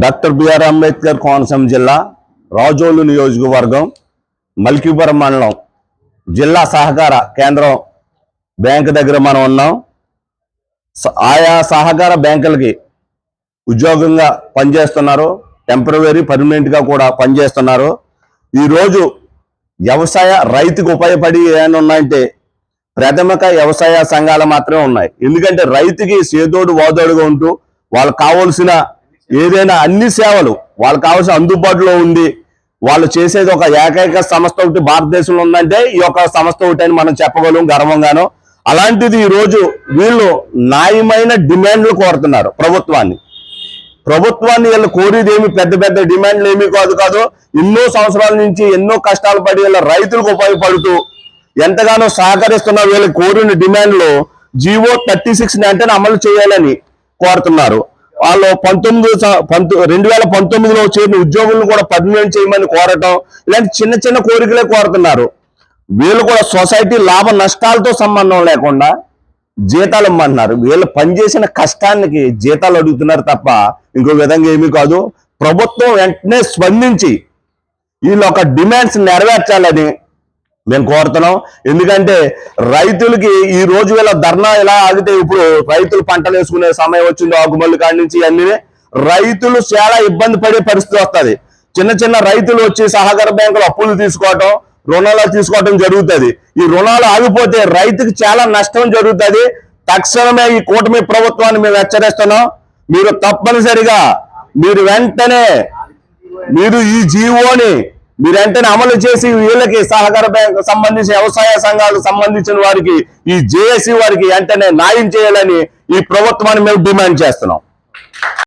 Doctor BR Ambedkar Konaseema జిల్లా రాజోలు నియోజకవర్గం మల్కీపురం మండలం జిల్లా సహకార కేంద్రం బ్యాంక్ దగ్గర మనం ఉన్నాం. ఆయా సహకార బ్యాంకులకి ఉద్యోగంగా పనిచేస్తున్నారు. టెంపరవరీ పర్మనెంట్గా కూడా పనిచేస్తున్నారు. ఈరోజు వ్యవసాయ రైతుకు ఉపయోగపడి ఏమైనా ఉన్నాయంటే ప్రాథమిక వ్యవసాయ సంఘాలు మాత్రమే ఉన్నాయి. ఎందుకంటే రైతుకి సేదోడు వాదోడుగా ఉంటూ వాళ్ళకి కావాల్సిన ఏదైనా అన్ని సేవలు వాళ్ళకి కావాల్సిన అందుబాటులో ఉంది. వాళ్ళు చేసేది ఒక ఏకైక సంస్థ ఒకటి భారతదేశంలో ఉందంటే ఈ యొక్క సంస్థ ఒకటి అని మనం చెప్పగలం గర్వంగాను. అలాంటిది ఈ రోజు వీళ్ళు న్యాయమైన డిమాండ్లు కోరుతున్నారు ప్రభుత్వాన్ని. ప్రభుత్వాన్ని వీళ్ళు కోరేది ఏమి పెద్ద పెద్ద డిమాండ్లు ఏమీ కాదు కాదు ఎన్నో సంవత్సరాల నుంచి ఎన్నో కష్టాలు పడి వీళ్ళ రైతులకు ఉపయోగపడుతూ ఎంతగానో సహకరిస్తున్న వీళ్ళు కోరిన డిమాండ్లు జీవో థర్టీ సిక్స్ వెంటనే అమలు చేయాలని కోరుతున్నారు. వాళ్ళు పంతొమ్మిది పంతొ రెండు వేల పంతొమ్మిదిలో చేరిన ఉద్యోగులను కూడా పర్మనెంట్ చేయమని కోరటం ఇలాంటి చిన్న చిన్న కోరికలే కోరుతున్నారు. వీళ్ళు కూడా సొసైటీ లాభ నష్టాలతో సంబంధం లేకుండా జీతాలు ఇమ్మంటున్నారు వీళ్ళు పనిచేసిన కష్టానికి జీతాలు అడుగుతున్నారు తప్ప ఇంకో విధంగా ఏమీ కాదు. ప్రభుత్వం వెంటనే స్పందించి వీళ్ళు ఒక డిమాండ్స్ నెరవేర్చాలని మేము కోరుతున్నాం. ఎందుకంటే రైతులకి ఈ రోజు వేళ ధర్నా ఎలా ఆగితే ఇప్పుడు రైతులు పంటలు వేసుకునే సమయం వచ్చింది ఆకుమల్లు కాడి నుంచి అన్నీ రైతులు చాలా ఇబ్బంది పడే పరిస్థితి వస్తుంది. చిన్న చిన్న రైతులు వచ్చి సహకార బ్యాంకులు అప్పులు తీసుకోవటం రుణాలు తీసుకోవటం జరుగుతుంది. ఈ రుణాలు ఆగిపోతే రైతుకి చాలా నష్టం జరుగుతుంది. తక్షణమే ఈ కూటమి ప్రభుత్వాన్ని మేము హెచ్చరిస్తున్నాం. మీరు తప్పనిసరిగా మీరు వెంటనే మీరు ఈ జీవోని మీరు వెంటనే అమలు చేసి వీళ్ళకి సహకార బ్యాంకు సంబంధించిన వ్యవసాయ సంఘాలకు సంబంధించిన వారికి ఈ జేఏసీ వారికి వెంటనే న్యాయం చేయాలని ఈ ప్రభుత్వాన్ని మేము డిమాండ్ చేస్తున్నాం.